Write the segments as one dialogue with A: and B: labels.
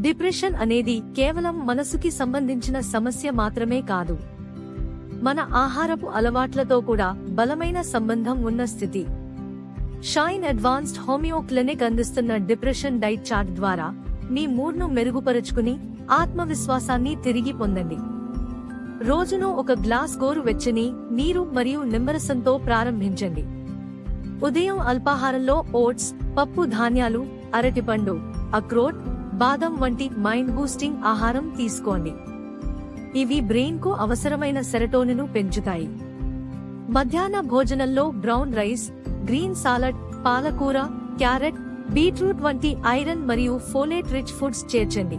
A: Depression అనేది కేవలం మనసుకి సంబంధించిన సమస్య మాత్రమే కాదు. మన ఆహారపు అలవాట్లతో కూడా బలమైన సంబంధం ఉన్న స్థితి. షైన్ అడ్వాన్స్డ్ హోమియో క్లినిక్ అందిస్తున్న డిప్రెషన్ డైట్ చార్ట్ ద్వారా మీ మూడ్ను మెరుగుపరుచుకుని ఆత్మవిశ్వాసాన్ని తిరిగి పొందండి. రోజును ఒక గ్లాస్ గోరు వెచ్చని నీరు మరియు నిమ్మరసంతో ప్రారంభించండి. ఉదయం అల్పాహారంలో ఓట్స్ పప్పు ధాన్యాలు అరటిపండు అక్రోట్ బాదం వంటి మైండ్ బూస్టింగ్ ఆహారం తీసుకోండి. ఇవి బ్రెయిన్కు అవసరమైన సెరటోనిను పెంచుతాయి. మధ్యాహ్న భోజనంలో బ్రౌన్ రైస్ గ్రీన్ సాలడ్ పాలకూర క్యారెట్ బీట్రూట్ వంటి ఐరన్ మరియు ఫోలేట్ రిచ్ ఫుడ్స్ చేర్చండి.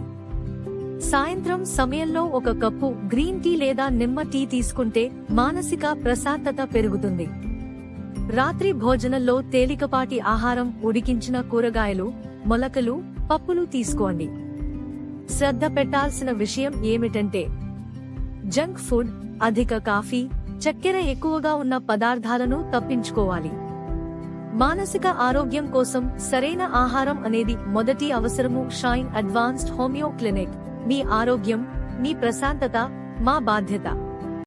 A: సాయంత్రం సమయంలో ఒక కప్పు గ్రీన్ టీ లేదా నిమ్మ టీ తీసుకుంటే మానసిక ప్రశాంతత పెరుగుతుంది. రాత్రి భోజనంలో తేలికపాటి ఆహారం ఉడికించిన కూరగాయలు మొలకలు పప్పులు తీసుకోండి. శ్రద్ధ పెట్టాల్సిన విషయం ఏమిటంటే జంక్ ఫుడ్ అధిక కాఫీ చక్కెర ఎక్కువగా ఉన్న పదార్థాలను తప్పించుకోవాలి. మానసిక ఆరోగ్యం కోసం సరైన ఆహారం అనేది మొదటి అవసరము షైన్ అడ్వాన్స్డ్ హోమియో క్లినిక్. మీ ఆరోగ్యం మీ ప్రశాంతత మా బాధ్యత.